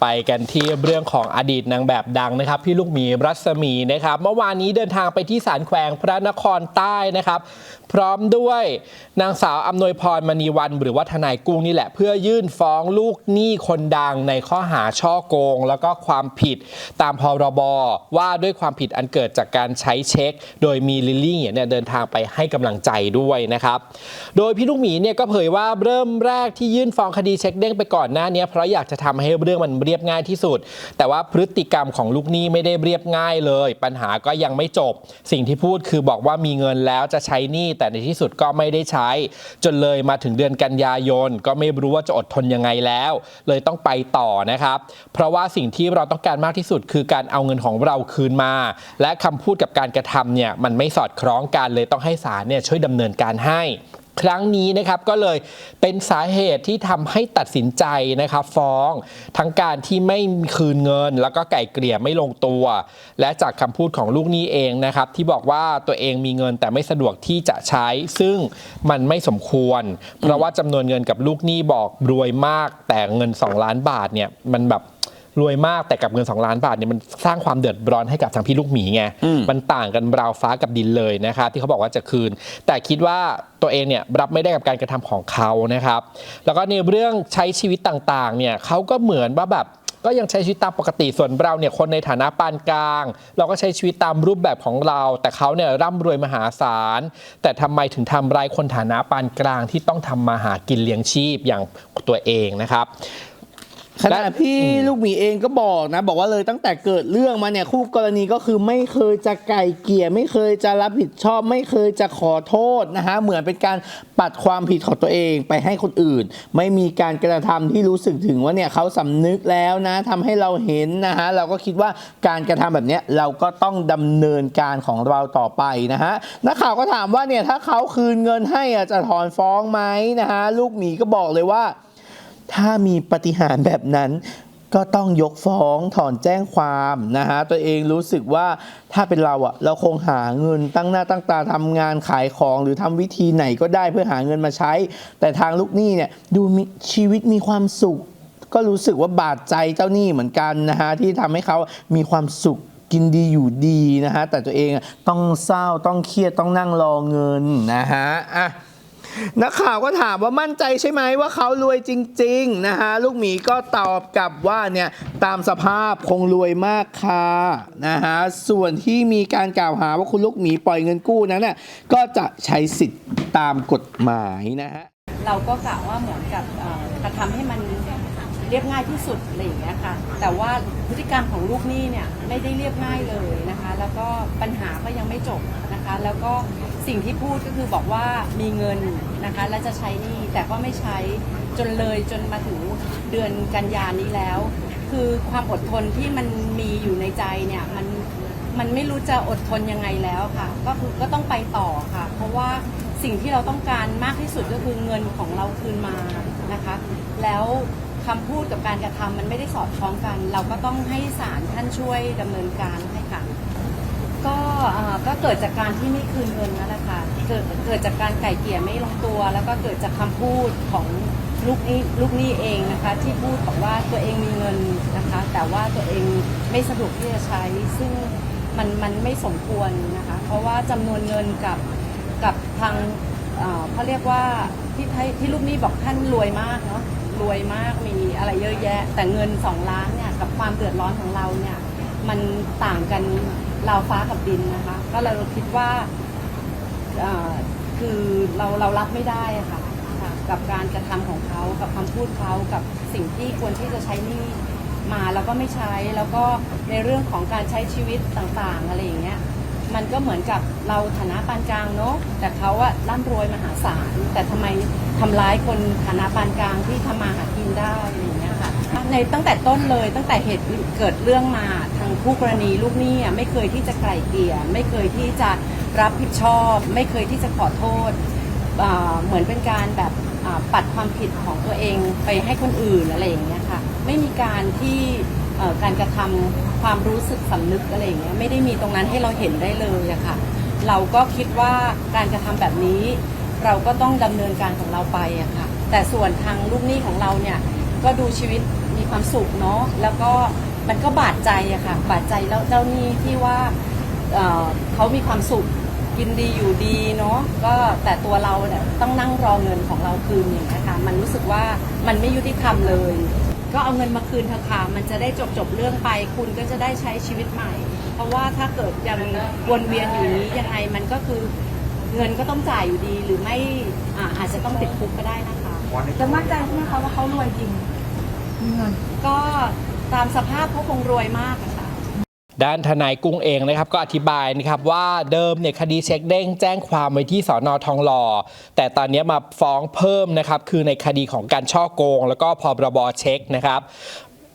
ไปกันที่เรื่องของอดีตนางแบบดังนะครับพี่ลูกหมีรัศมีนะครับ เมื่อวานนี้เดินทางไปที่ศาลแขวงพระนครใต้นะครับ พร้อมด้วยนางสาวอำนวยพรมณีวันหรือว่าทนายกุ้งนี่แหละ เพื่อยื่นฟ้องลูกหนี้คนดังในข้อหาช่อโกง แล้วก็ความผิดตามพรบว่าด้วยความผิดอันเกิดจากการใช้เช็ค โดยมีลิลลี่เนี่ยเดินทางไปให้กำลังใจด้วยนะครับโดยพี่ลูกหมีเนี่ยก็เผยว่าเริ่มแรกที่ยื่นฟ้องคดีเช็คเด้งไปก่อนหน้านี้เพราะอยากจะทำให้เรื่องมันเรียบง่ายที่สุด แต่ว่าพฤติกรรมของลูกหนี้ไม่ได้เรียบง่ายเลย ปัญหาก็ยังไม่จบ สิ่งที่พูดคือบอกว่ามีเงินแล้วจะใช้หนี้แต่ในที่สุดก็ไม่ได้ใช้ จนเลยมาถึงเดือนกันยายน ก็ไม่รู้ว่าจะอดทนยังไงแล้ว เลยต้องไปต่อนะครับ เพราะว่าสิ่งที่เราต้องการมากที่สุด คือการเอาเงินของเราคืนมา และคำพูดกับการกระทำเนี่ยมันไม่สอดคล้องกันเลยต้องให้ศาลเนี่ยช่วยดำเนินการให้ ครั้งนี้นะครับก็เลยเป็นสาเหตุที่ทำให้ตัดสินใจนะครับฟ้อง ทั้งการที่ไม่คืนเงิน แล้วก็ไก่เกลี่ยไม่ลงตัว และจากคำพูดของลูกหนี้เองนะครับ ที่บอกว่าตัวเองมีเงินแต่ไม่สะดวกที่จะใช้ ซึ่งมันไม่สมควร เพราะว่าจำนวนเงินกับลูกหนี้บอกรวยมาก แต่เงิน 2 ล้านบาทเนี่ยมันแบบ รวยมากแต่กับเงิน 2 ล้านบาทเนี่ยมันสร้างความเดือดร้อนให้กับทางพี่ลูกหมีไงอืมมันต่างกันราวฟ้ากับดินเลยนะครับที่เขาบอกว่าจะคืน แต่คิดว่าตัวเองเนี่ยรับไม่ได้กับการกระทำของเขานะครับ แล้วก็ในเรื่องใช้ชีวิตต่างๆเนี่ยเขาก็เหมือนว่าแบบก็ยังใช้ชีวิตตามปกติส่วนเราเนี่ยคนในฐานะปานกลาง เราก็ใช้ชีวิตตามรูปแบบของเรา แต่เขาเนี่ยร่ำรวยมหาศาล แต่ทำไมถึงทำร้ายคนฐานะปานกลางที่ต้องทำมาหากินเลี้ยงชีพอย่างตัวเองนะครับ ขณะพี่ลูกหมีเองก็บอกนะ บอกว่าเลยตั้งแต่เกิดเรื่องมาเนี่ยคู่กรณีก็คือไม่เคยจะไก่เกลี่ยไม่เคยจะรับผิดชอบ ไม่เคยจะขอโทษนะฮะเหมือนเป็นการปัดความผิดของตัวเองไปให้คนอื่น ไม่มีการกระทำที่รู้สึกถึงว่าเนี่ยเขาสำนึกแล้วนะทำให้เราเห็นนะฮะเราก็คิดว่าการกระทำแบบเนี้ยเราก็ต้องดำเนินการของเราต่อไปนะฮะนักข่าวก็ถามว่าเนี่ยถ้าเขาคืนเงินให้อะจะถอนฟ้องไหมนะฮะลูกหมีก็บอกเลยว่า ถ้ามีปฏิหารแบบนั้น ก็ต้องยกฟ้องถอนแจ้งความนะฮะตัวเองรู้สึกว่าถ้าเป็นเราอะเราคงหาเงินตั้งหน้าตั้งตาทำงานขายของหรือทำวิธีไหนก็ได้เพื่อหาเงินมาใช้ แต่ทางลูกหนี้เนี่ยดูมีชีวิตมีความสุข ก็รู้สึกว่าบาดใจเจ้าหนี้เหมือนกันนะฮะที่ทำให้เขามีความสุขกินดีอยู่ดีนะฮะแต่ตัวเองต้องเศร้าต้องเครียดต้องนั่งรอเงินนะฮะอะ นักข่าวก็ถามว่ามั่นใจใช่ไหมว่าเขารวยจริง ๆ นะฮะ ลูกหมีก็ตอบกลับว่าเนี่ยตามสภาพคงรวยมากค่ะนะฮะ ส่วนที่มีการกล่าวหาว่าคุณลูกหมีปล่อยเงินกู้นั้นน่ะก็จะใช้สิทธิ์ตามกฎหมายนะฮะ เราก็กะว่าเหมือนกับกระทำให้มัน เรียบง่ายที่สุดอะไรอย่างเงี้ยค่ะ แต่ว่าพฤติกรรมของลูกหนี้เนี่ยไม่ได้เรียบง่ายเลยนะคะ แล้วก็ปัญหาก็ยังไม่จบนะคะ แล้วก็สิ่งที่พูดก็คือบอกว่ามีเงินนะคะและจะใช้หนี้แต่ก็ไม่ใช้จนเลยจนมาถึงเดือนกันยานี้แล้ว คือความอดทนที่มันมีอยู่ในใจเนี่ยมันมันไม่รู้จะอดทนยังไงแล้วค่ะ ก็คือก็ต้องไปต่อค่ะ เพราะว่าสิ่งที่เราต้องการมากที่สุดก็คือเงินของเราคืนมานะคะ แล้ว คำพูดกับการกระทำมันไม่ได้สอดคล้องกัน เราก็ต้องให้ศาลท่านช่วยดำเนินการให้ค่ะ ก็เอ่อก็เกิดจากการที่ไม่คืนเงินนั่นแหละค่ะเกิดเกิดจากการไก่เกลี่ยไม่ลงตัว แล้วก็เกิดจากคำพูดของลูกนี้ลูกนี้เองนะคะ ที่พูดบอกว่าตัวเองมีเงินนะคะ แต่ว่าตัวเองไม่สะดวกที่จะใช้ ซึ่งมันมันไม่สมควรนะคะ เพราะว่าจำนวนเงินกับกับทาง เอ่อเขาเรียกว่าที่ไทยที่ลูกหนี้บอกท่านรวยมากเนาะรวยมากมีอะไรเยอะแยะ แต่เงินสองล้านเนี่ยกับความเดือดร้อนของเราเนี่ยมันต่างกันราวฟ้ากับดินนะคะ ก็เลยคิดว่าเอ่อคือเราเรารับไม่ได้อะค่ะค่ะกับการกระทำของเขากับคำพูดเขากับสิ่งที่ควรที่จะใช้หนี่มาแล้วก็ไม่ใช้แล้วก็ในเรื่องของการใช้ชีวิตต่างๆอะไรอย่างเงี้ย มันก็เหมือนกับเราฐานะปานกลางเนาะแต่เขาอะร่ำรวยมหาศาลแต่ทำไมทำร้ายคนฐานะปานกลางที่ทำมาหากินได้อะไรอย่างเงี้ยค่ะในตั้งแต่ต้นเลยตั้งแต่เหตุเกิดเรื่องมาทางผู้กรณีลูกหนี้อะไม่เคยที่จะไกล่เกลี่ยไม่เคยที่จะรับผิดชอบ ไม่เคยที่จะขอโทษเหมือนเป็นการแบบปัดความผิดของตัวเองไปให้คนอื่นอะไรอย่างเงี้ยค่ะไม่มีการที่การกระทำ ความรู้สึกสำนึกอะไรอย่างเงี้ยไม่ได้มีตรงนั้นให้เราเห็นได้เลยอะค่ะ เราก็คิดว่าการกระทำแบบนี้ เราก็ต้องดำเนินการของเราไปอะค่ะ แต่ส่วนทางลูกหนี้ของเราเนี่ยก็ดูชีวิตมีความสุขเนาะแล้วก็มันก็บาดใจอะค่ะ บาดใจแล้วเจ้าหนี้ที่ว่าเเขามีความสุขกินดีอยู่ดีเนาะก็แต่ตัวเราเนี่ยต้องนั่งรอเงินของเราคืนอย่างเงี้ยค่ะมันรู้สึกว่ามันไม่ยุติธรรมเลย ก็เอาเงินมาคืนเถอะค่ะ มันจะได้จบจบๆเรื่องไป คุณก็จะได้ใช้ชีวิตใหม่ เพราะว่าถ้าเกิดยังวนเวียนอยู่อย่างนี้ยังไงมันก็คือเงินก็ต้องจ่ายอยู่ดีหรือไม่อ่าอาจจะต้องติดคุกก็ได้นะคะจะมั่นใจใช่ไหมคะว่าเขารวยจริงมีเงินก็ตามสภาพเขาคงรวยมากอะค่ะ ด้านทนายกุ้งเองนะครับก็อธิบายนะครับว่าเดิมเนี่ยคดีเช็คเด้งแจ้งความไว้ที่สอนอทองหล่อ แต่ตอนนี้มาฟ้องเพิ่มนะครับคือในคดีของการช่อโกง แล้วก็พรบเช็คนะครับ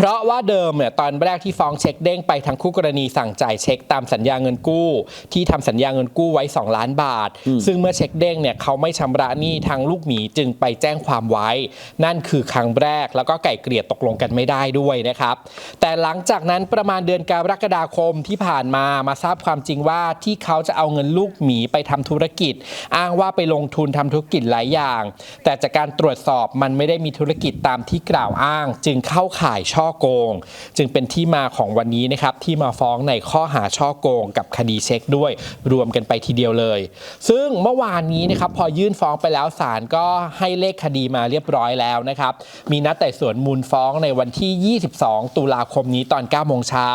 เพราะว่าเดิมเนี่ยตอนแรกที่ฟ้องเช็คเด้งไปทางคู่กรณีสั่งจ่ายเช็คตามสัญญาเงินกู้ ที่ทำสัญญาเงินกู้ไว้ 2 ล้านบาท ซึ่งเมื่อเช็คเด้งเนี่ยเขาไม่ชำระหนี้ทางลูกหมีจึงไปแจ้งความไว้ นั่นคือครั้งแรกแล้วก็ไก่เกลี่ยตกลงกันไม่ได้ด้วยนะครับ แต่หลังจากนั้นประมาณเดือนกรกฎาคมที่ผ่านมามาทราบความจริงว่าที่เขาจะเอาเงินลูกหมีไปทำธุรกิจ อ้างว่าไปลงทุนทำธุรกิจหลายอย่าง แต่จากการตรวจสอบมันไม่ได้มีธุรกิจตามที่กล่าวอ้าง จึงเข้าข่ายช่อโกง จึงเป็นที่มาของวันนี้นะครับที่มาฟ้องในข้อหาช่อโกง กับคดีเช็คด้วยรวมกันไปทีเดียวเลย ซึ่งเมื่อวานนี้นะครับพอยื่นฟ้องไปแล้วศาลก็ให้เลขคดีมาเรียบร้อยแล้วนะครับมีนัดไต่สวนมูลฟ้องในวันที่ 22 ตุลาคมนี้ตอน9โมงเช้า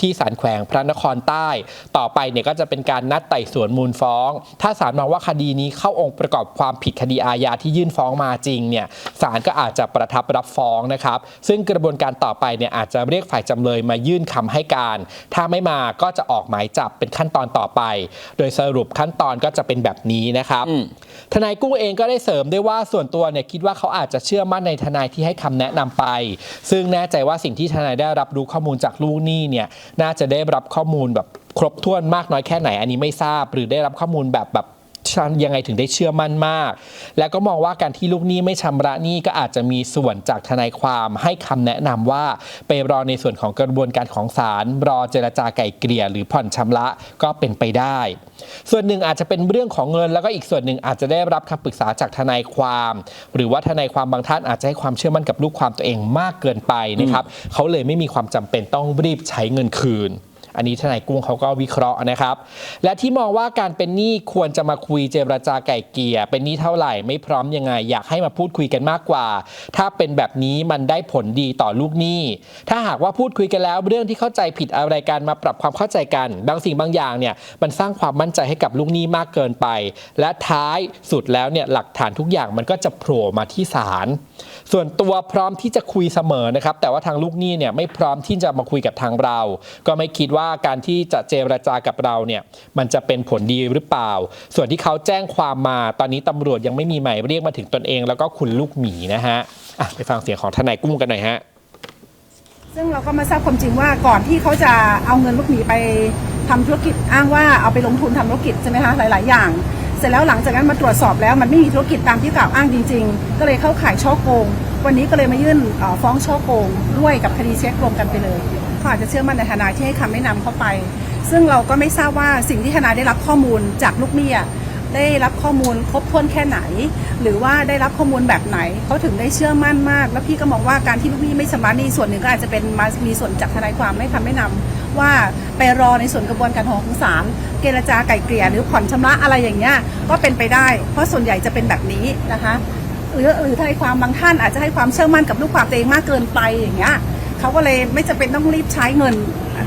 ที่ศาลแขวงพระนครใต้ ต่อไปเนี่ยก็จะเป็นการนัดไต่สวนมูลฟ้อง ถ้าศาลมองว่าคดีนี้เข้าองค์ประกอบความผิดคดีอาญาที่ยื่นฟ้องมาจริงเนี่ยศาลก็อาจจะประทับรับฟ้องนะครับ ซึ่งกระบวนการต่อไปเนี่ยอาจจะเรียกฝ่ายจำเลยมายื่นคำให้การ ถ้าไม่มาก็จะออกหมายจับเป็นขั้นตอนต่อไป โดยสรุปขั้นตอนก็จะเป็นแบบนี้นะครับ ทนายกุ้งเองก็ได้เสริมด้วยว่าส่วนตัวเนี่ยคิดว่าเขาอาจจะเชื่อมั่นในทนายที่ให้คำแนะนำไป ซึ่งแน่ใจว่าสิ่งที่ทนายได้รับรู้ข้อมูลจากลูกหนี้เนี่ยน่าจะได้รับข้อมูลแบบครบถ้วนมากน้อยแค่ไหนอันนี้ไม่ทราบ หรือได้รับข้อมูลแบบแบบ ยังไงถึงได้เชื่อมั่นมาก แล้วก็มองว่าการที่ลูกหนี้ไม่ชำระหนี้ก็อาจจะมีส่วนจากทนายความให้คำแนะนำว่า ไปรอในส่วนของกระบวนการของศาลรอเจรจาไก่เกลี่ยหรือผ่อนชำระก็เป็นไปได้ ส่วนหนึ่งอาจจะเป็นเรื่องของเงิน แล้วก็อีกส่วนหนึ่งอาจจะได้รับคำปรึกษาจากทนายความ หรือว่าทนายความบางท่านอาจจะให้ความเชื่อมั่นกับลูกความตัวเองมากเกินไปนะครับเขาเลยไม่มีความจำเป็นต้องรีบใช้เงินคืน อันนี้ทนายกุ้งเขาก็วิเคราะห์นะครับ และที่มองว่าการเป็นหนี้ควรจะมาคุยเจรจาไก่เกลี่ยเป็นหนี้เท่าไหร่ไม่พร้อมยังไง อยากให้มาพูดคุยกันมากกว่า ถ้าเป็นแบบนี้มันได้ผลดีต่อลูกหนี้ ถ้าหากว่าพูดคุยกันแล้วเรื่องที่เข้าใจผิดอะไรกันมาปรับความเข้าใจกัน บางสิ่งบางอย่างเนี่ยมันสร้างความมั่นใจให้กับลูกหนี้มากเกินไป และท้ายสุดแล้วเนี่ยหลักฐานทุกอย่างมันก็จะโผล่มาที่ศาลส่วนตัวพร้อมที่จะคุยเสมอนะครับแต่ว่าทางลูกหนี้เนี่ยไม่พร้อมที่จะมาคุยกับทางเรา ก็ไม่คิดว่าการที่จะเจรจากับเราเนี่ยมันจะเป็นผลดีหรือเปล่า ส่วนที่เขาแจ้งความมาตอนนี้ตำรวจยังไม่มีหมายเรียกมาถึงตนเอง แล้วก็คุณลูกหมีนะฮะะไปฟังเสียงของทนายกุ้งกันหน่อยฮะซึ่งเราก็มาทราบความจริงว่าก่อนที่เขาจะเอาเงินลูกหมีไปทำธุรกิจอ้างว่าเอาไปลงทุนทำธุรกิจใช่ไหมคะหลาย ๆ อย่าง เสร็จแล้วหลังจากนั้นมาตรวจสอบแล้วมันไม่มีธุรกิจตามที่กล่าวอ้างจริง ๆ ก็เลยเข้าข่ายช่อโกง วันนี้ก็เลยมายื่นฟ้องช่อโกงด้วยกับคดีเช็ครวมกันไปเลย เขาอาจจะเชื่อมั่นในทนายที่ให้คำแนะนำเข้าไป ซึ่งเราก็ไม่ทราบว่าสิ่งที่ทนายได้รับข้อมูลจากลูกหนี้อะได้รับข้อมูลครบถ้วนแค่ไหน หรือว่าได้รับข้อมูลแบบไหนเขาถึงได้เชื่อมั่นมาก แล้วพี่ก็มองว่าการที่ลูกหนี้ไม่ชำระหนี้ส่วนหนึ่งก็อาจจะเป็นมามีส่วนจากทนายความให้คำแนะนำว่าไปรอในส่วนกระบวนการของศาลเจรจาไก่เกลี่ยหรือผ่อนชำระอะไรอย่างเงี้ยก็เป็นไปได้ เพราะส่วนใหญ่จะเป็นแบบนี้นะคะหรือหรือทนายความบางท่านอาจจะให้ความเชื่อมั่นกับลูกความตัวเองมากเกินไปอย่างเงี้ย เขาก็เลยไม่จำเป็นต้องรีบใช้เงิน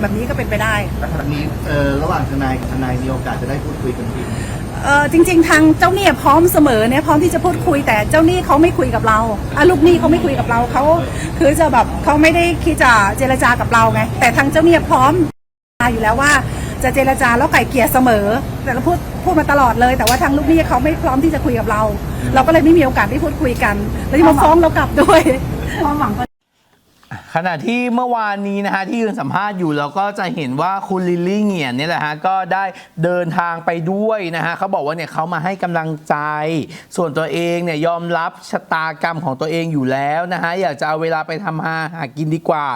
แบบนี้ก็เป็นไปได้ แล้วครั้งนี้เอ่อระหว่างทนายกับทนายมีโอกาสจะได้พูดคุยกันอีกไหมเออจริง ๆ ทางเจ้าหนี้พร้อมเสมอเนี่ยพร้อมที่จะพูดคุยแต่เจ้าหนี้เขาไม่คุยกับเราอะลูกหนี้เขาไม่คุยกับเราเขาคือจะแบบเขาไม่ได้คิดจะเจรจากับเราไงแต่ทางเจ้าหนี้พร้อมอยู่แล้วว่าจะเจรจาแล้วไก่เกลี่ยเสมอ แต่เราพูดพูดมาตลอดเลย แต่ว่าทางลูกหนี้เขาไม่พร้อมที่จะคุยกับเรา เราก็เลยไม่มีโอกาสได้พูดคุยกัน แล้วที่มาฟ้องเรากลับด้วย ความหวัง ขณะที่เมื่อวานนี้นะฮะที่ยืนสัมภาษณ์อยู่เราก็จะเห็นว่าคุณลิลลี่เหงียนเนี่ยแหละฮะก็ได้เดินทางไปด้วยนะฮะเขาบอกว่าเนี่ยเขามาให้กำลังใจ ส่วนตัวเองเนี่ยยอมรับชะตากรรมของตัวเองอยู่แล้วนะฮะอยากจะเอาเวลาไปทำมาหากินดีกว่า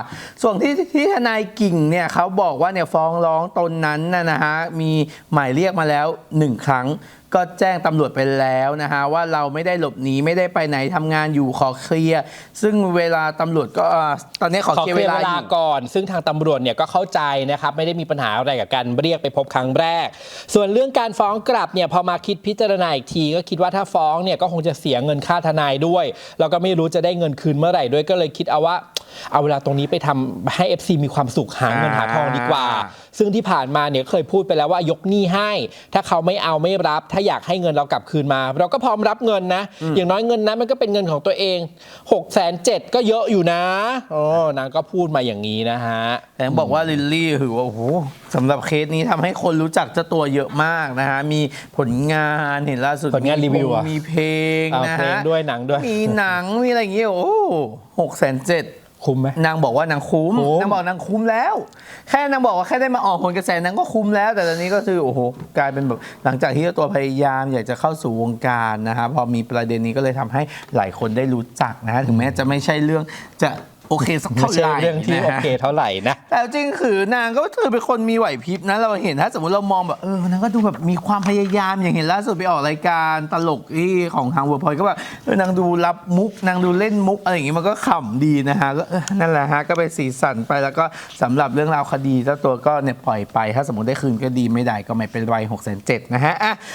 ส่วนที่ที่ทนายกิ่งเนี่ยเขาบอกว่าเนี่ยฟ้องร้องตนนั้นนะนะฮะมีหมายเรียกมาแล้วหนึ่งครั้ง ก็แจ้งตำรวจไปแล้วนะฮะว่าเราไม่ได้หลบหนีไม่ได้ไปไหนทำงานอยู่ขอเคลียร์ซึ่งเวลาตำรวจก็อ่าตอนนี้ขอขอเคลีเคยร์ลีเวยร์ลาเวอลายู่ ก่อน ซึ่งทางตำรวจเนี่ยก็เข้าใจนะครับ ไม่ได้มีปัญหาอะไรกับการเรียกไปพบครั้งแรก ส่วนเรื่องการฟ้องกลับเนี่ยพอมาคิดพิจารณาอีกที ก็คิดว่าถ้าฟ้องเนี่ยก็คงจะเสียเงินค่าทนายด้วย แล้วก็ไม่รู้จะได้เงินคืนเมื่อไหร่ด้วยก็เลยคิดเอาว่า เอาเวลาตรงนี้ไปทำให้ FC มีความสุขหาเงินหาทองดีกว่าอ่า ซึ่งที่ผ่านมาเนี่ยเคยพูดไปแล้วว่ายกหนี้ให้ ถ้าเขาไม่เอาไม่รับ ถ้าอยากให้เงินเรากลับคืนมา เราก็พร้อมรับเงินนะ อย่างน้อยเงินนั้นมันก็เป็นเงินของตัวเอง6กแสนเก็เยอะอยู่นะโอ้นางก็พูดมาอย่างนี้นะฮะ แต่ต้องบอกว่าลิลลี่ถือว่าโอ้โหสำหรับเคสนี้ทำให้คนรู้จักเจ้าตัวเยอะมากนะฮะมีผลงานเห็นล่าสุดผลงานรีวิวอะมีเพลงเอานะเพลฮะงด้วยหนังด้วยมีหนังมีอะไรอย่างเงี้ยโอ้หกแสนเจ็ด คุ้มไหมนางบอกว่านางคุ้มคุ้มนางบอกนางคุ้มแล้ว แค่นางบอกว่าแค่ได้มาออกผลกระแสนางก็คุ้มแล้ว แต่ตอนนี้ก็คือโอ้โหกลายเป็นแบบหลังจากที่เจ้าตัวพยายามอยากจะเข้าสู่วงการนะฮะพอมีประเด็นนี้ก็เลยทำให้หลายคนได้รู้จักนะฮะถึงแม้จะไม่ใช่เรื่องจะ โอเคสักไม่เท่าใช่ไหร่เรื่องที่นะโอฮะ เคเท่าไหร่นะ แต่จริงคือนางก็คือเป็นคนมีไหวพริบนะเราเห็นถ้าสมมติเรามองแบบเออนางก็ดูแบบมีความพยายามอย่างเห็นล่าสุดไปออกรายการตลกที่ของทางเวอร์พอยก็แบบเออนางดูรับมุกนางดูเล่นมุกอะไรอย่างงี้มันก็ขำดีนะฮะก็เออนั่นแหละฮะก็เป็นสีสันไปแล้วก็สำหรับเรื่องราวคดีเจ้าตัวก็เนี่ยปล่อยไป ถ้าสมมติได้คืนก็ดีไม่ได้ก็ไม่เป็นไรหกแสนเจ็ดนะฮะอะ